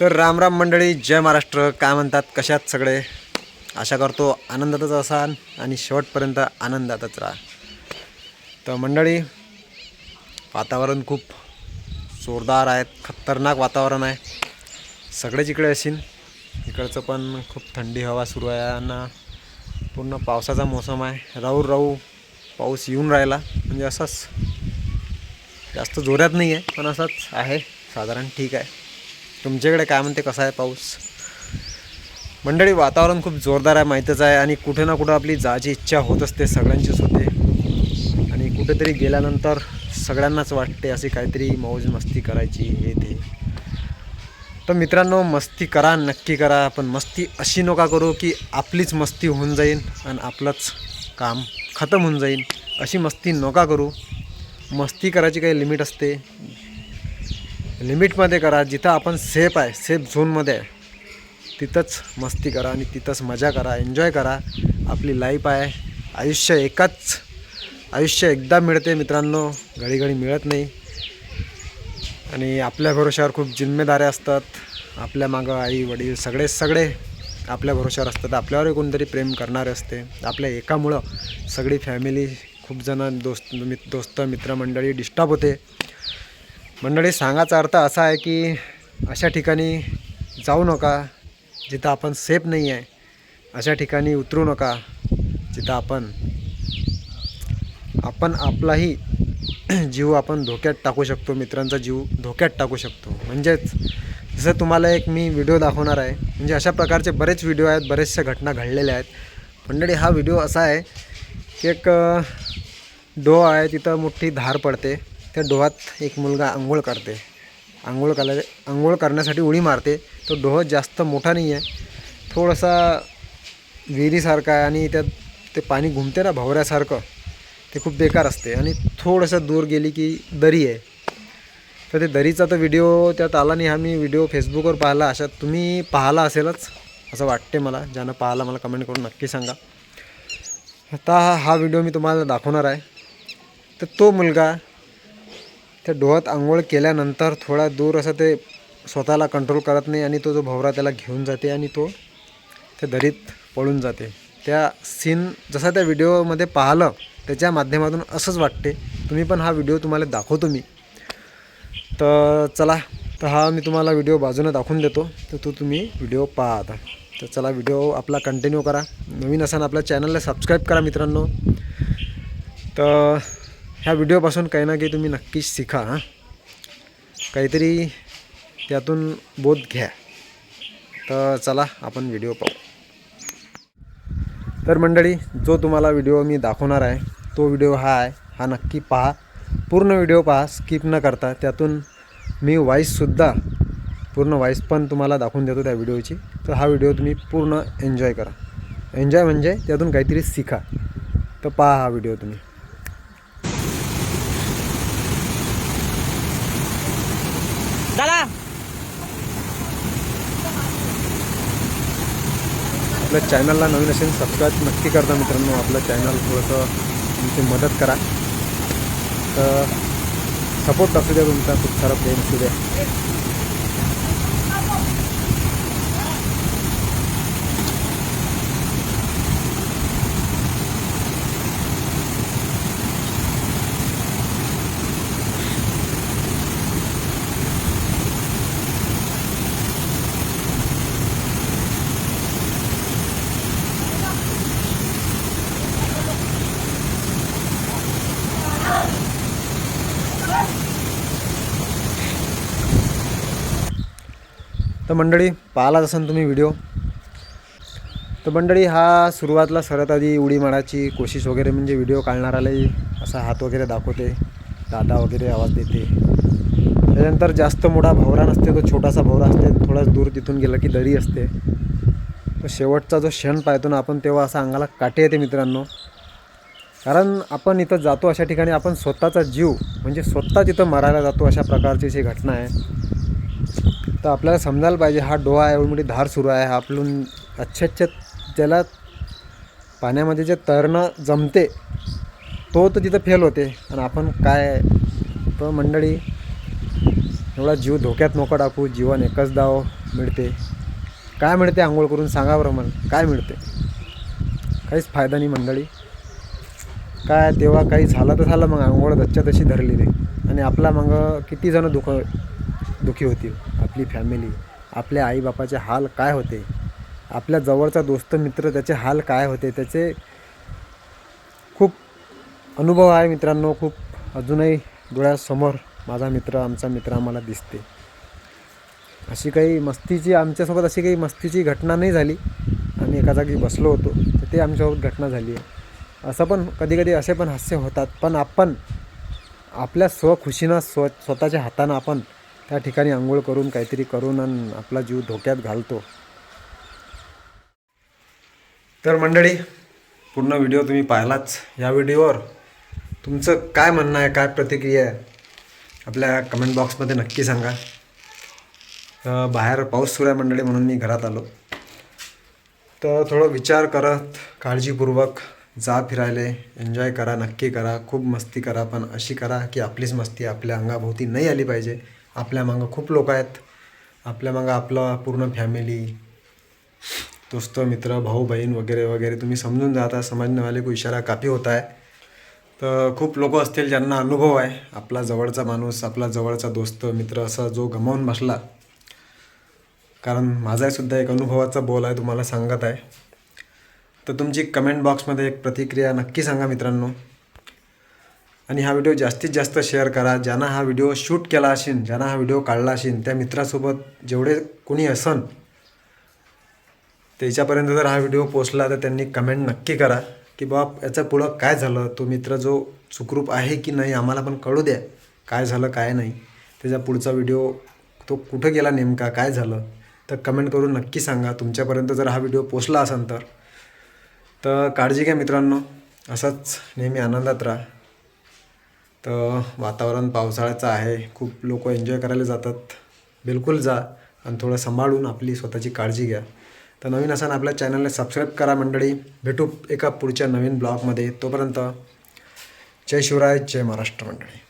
तर रामराम मंडळी जय महाराष्ट्र. काय म्हणतात कशात सगळे? आशा करतो आनंदातच असाल आणि शेवटपर्यंत आनंदातच राहा. तर मंडळी वातावरण खूप जोरदार आहेत खतरनाक वातावरण आहे. सगळेच इकडे असेल इकडचं पण खूप थंडी हवा सुरू आहे आणि पूर्ण पावसाचा मोसम आहे. राहू राहू पाऊस येऊन राहिला. म्हणजे असंच जास्त जोरात नाही आहे पण असंच आहे. साधारण ठीक आहे. तुमच्याकडे काय म्हणते कसा आहे पाऊस? मंडळी वातावरण खूप जोरदार आहे माहीतच आहे. आणि कुठे ना कुठं आपली जायची इच्छा होत असते सगळ्यांचीच होते. आणि कुठेतरी गेल्यानंतर सगळ्यांनाच वाटते अशी काहीतरी मौज मस्ती करायची हे ते. तर मित्रांनो मस्ती करा नक्की करा. पण मस्ती अशी नका करू की आपलीच मस्ती होऊन जाईल आणि आपलंच काम खतम होऊन जाईल अशी मस्ती नका करू. मस्ती करायची काही लिमिट असते. लिमिटमध्ये करा जिथं आपण सेफ आहे सेफ झोनमध्ये आहे. तिथंच मस्ती करा आणि तिथंच मजा करा एन्जॉय करा. आपली लाईफ आहे. आयुष्य एकाच आयुष्य एकदा मिळते मित्रांनो घडी घडी मिळत नाही. आणि आपल्या भरोश्यावर खूप जिम्मेदाऱ्या असतात. आपल्या मागं आई वडील सगळे सगळे आपल्या भरोश्यावर असतात. आपल्यावरही कोणतरी प्रेम करणारे असते. आपल्या एकामुळं सगळी फॅमिली खूप जण दोस्त मित दोस्त मित्रमंडळी डिस्टर्ब होते. मंडळी सांगायचा अर्थ असा आहे की अशा ठिकाणी जाऊ नका जिथं आपण सेफ नाही आहे. अशा ठिकाणी उतरू नका जिथं आपण आपण आपलाही जीव आपण धोक्यात टाकू शकतो मित्रांचा जीव धोक्यात टाकू शकतो. म्हणजेच जसं तुम्हाला एक मी व्हिडिओ दाखवणार आहे म्हणजे अशा प्रकारचे बरेच व्हिडिओ आहेत बरेचशा घटना घडलेल्या आहेत. मंडळी हा व्हिडिओ असा आहे की एक डो आहे तिथं मोठी धार पडते. त्या डोहात एक मुलगा आंघोळ करते. आंघोळ करायला आंघोळ करण्यासाठी उडी मारते. तो डोह जास्त मोठा नाही आहे. थोडासा विहिरीसारखा आहे आणि त्यात ते पाणी घुमते ना भवऱ्यासारखं. ते खूप बेकार असते आणि थोडंसं दूर गेली की दरी आहे. तर ते दरीचा तर व्हिडिओ त्यात आला नाही. हा मी व्हिडिओ फेसबुकवर पाहिला. अशा तुम्ही पाहिला असेलच असं वाटते मला. ज्यानं पाहिला मला कमेंट करून नक्की सांगा. आता हा व्हिडिओ मी तुम्हाला दाखवणार आहे. तर तो मुलगा त्या डोहात आंघोळ केल्यानंतर थोडा दूर असं ते स्वतःला कंट्रोल करत नाही आणि तो जो भवरा त्याला घेऊन जाते आणि तो त्या दरीत पळून जाते. त्या सीन जसा त्या व्हिडिओमध्ये पाहिलं त्याच्या माध्यमातून असंच वाटते. तुम्ही पण हा व्हिडिओ तुम्हाला दाखवतो मी. तर चला तर हा मी तुम्हाला व्हिडिओ बाजूने दाखवून देतो. तर तो तुम्ही व्हिडिओ पहा आता तर चला व्हिडिओ आपला कंटिन्यू करा. नवीन असाल आपल्या चॅनलला सबस्क्राईब करा मित्रांनो. तर ह्या व्हिडिओपासून काही ना काही तुम्ही नक्कीच शिका हां. काहीतरी त्यातून बोध घ्या. तर चला आपण व्हिडिओ पाहू. तर मंडळी जो तुम्हाला व्हिडिओ मी दाखवणार आहे तो व्हिडिओ हा आहे हा नक्की पहा. पूर्ण व्हिडिओ पहा स्किप न करता. त्यातून मी व्हॉईससुद्धा पूर्ण व्हॉईस पण तुम्हाला दाखवून देतो त्या व्हिडिओची. तर हा व्हिडिओ तुम्ही पूर्ण एन्जॉय करा. एन्जॉय म्हणजे त्यातून काहीतरी शिका. तर पहा हा व्हिडिओ तुम्ही. आपल्या चॅनलला नवीन असेल सबस्क्राईब नक्की करता मित्रांनो. आपलं चॅनल थोडंसं तुमची मदत करा. तर सपोर्ट असू द्या तुमचा खूप सारा प्रेम असू द्या. तर मंडळी पाहिलाच असाल तुम्ही व्हिडिओ? तर मंडळी हा सुरुवातला सर्वात आधी उडी मारायची कोशिश वगैरे म्हणजे व्हिडिओ काढणारालाही असा हात वगैरे दाखवते दादा वगैरे आवाज देते. त्याच्यानंतर जास्त मोठा भवरा नसते तो छोटासा भवरा असते थोडाच दूर तिथून गेला की दरी असते. तो शेवटचा जो क्षण पाहतो ना आपण तेव्हा असा अंगाला काटे येते मित्रांनो. कारण आपण इथं जातो अशा ठिकाणी आपण स्वतःचा जीव म्हणजे स्वतः तिथं मरायला जातो अशा प्रकारची जी घटना आहे. तर आपल्याला समजायला पाहिजे हा डोहा आहे एवढी मोठी धार सुरू आहे आपलून अच्छे अच्छे ज्याला पाण्यामध्ये जे तरणं जमते तो तर तिथं फेल होते. आणि आपण काय तर मंडळी एवढा जीव धोक्यात नको टाकू जीवन एकच दाव मिळते. काय मिळते आंघोळ करून सांगा बरं मला काय मिळते? काहीच फायदा नाही मंडळी. काय तेव्हा काही झालं तर झालं मग आंघोळ दच्च्या तशी धरली ते आणि आपला मग किती जणं दुख दुःखी होतील? आपली फॅमिली आपल्या आईबापाचे हाल काय होते? आपल्या जवळचा दोस्त मित्र त्याचे हाल काय होते? त्याचे खूप अनुभव आहे मित्रांनो. खूप अजूनही डोळ्यासमोर माझा मित्र आमचा मित्र आम्हाला दिसते. अशी काही मस्तीची आमच्यासोबत अशी काही मस्तीची घटना नाही झाली. आम्ही एका जागी बसलो होतो. तर ते आमच्यासोबत घटना झाली आहे. असं पण कधी कधी असे पण हास्य होतात. पण आपण आपल्या स्वखुशीनं स्व स्वतःच्या हातानं आपण त्या ठिकाणी आंघोळ करून काहीतरी करून आणि आपला जीव धोक्यात घालतो. तर मंडळी पूर्ण व्हिडिओ तुम्ही पाहिलाच. या व्हिडिओवर तुमचं काय म्हणणं आहे काय प्रतिक्रिया आहे आपल्या कमेंट बॉक्समध्ये नक्की सांगा. तर बाहेर पाऊस सुरू आहे मंडळी म्हणून मी घरात आलो. तर थोडं विचार करत काळजीपूर्वक जा फिरायले एन्जॉय करा नक्की करा खूप मस्ती करा पण अशी करा की आपलीच मस्ती आपल्या अंगाभोवती नाही आली पाहिजे. आपल्या मागं खूप लोक आहेत. आपल्या मागं आपलं पूर्ण फॅमिली दोस्त मित्र भाऊ बहीण वगैरे वगैरे तुम्ही समजून जाता समजने को इशारा काफी होता आहे. तर खूप लोक असतील ज्यांना अनुभव आहे. आपला जवळचा माणूस आपला जवळचा दोस्त मित्र असा जो गमावून बसला. कारण माझाही सुद्धा एक अनुभवाचा बोल आहे तुम्हाला सांगत आहे. तर तुमची कमेंट बॉक्समध्ये एक प्रतिक्रिया नक्की सांगा मित्रांनो. आणि हा व्हिडिओ जास्तीत जास्त शेअर करा. ज्यांना हा व्हिडिओ शूट केला असेल ज्यांना हा व्हिडिओ काढला असेल त्या मित्रासोबत जेवढे कोणी असन त्याच्यापर्यंत जर हा व्हिडिओ पोचला तर त्यांनी कमेंट नक्की करा की बाबा याचं पुढं काय झालं? तो मित्र जो सुखरूप आहे की नाही आम्हाला पण कळू द्या. काय झालं काय नाही. त्याचा पुढचा व्हिडिओ तो कुठं गेला नेमका? काय झालं? तर कमेंट करून नक्की सांगा. तुमच्यापर्यंत जर हा व्हिडिओ पोचला असेल तर. तर काळजी घ्या मित्रांनो. असंच नेहमी आनंदात राहा. तर वातावरण पावसाळ्याचं आहे. खूप लोक एन्जॉय करायला जातात. बिलकुल जा आणि थोडं सांभाळून आपली स्वतःची काळजी घ्या. तर नवीन असाल आपल्या चॅनलला सबस्क्राईब करा मंडळी. भेटू एका पुढच्या नवीन ब्लॉगमध्ये तोपर्यंत जय शिवराय जय महाराष्ट्र मंडळी.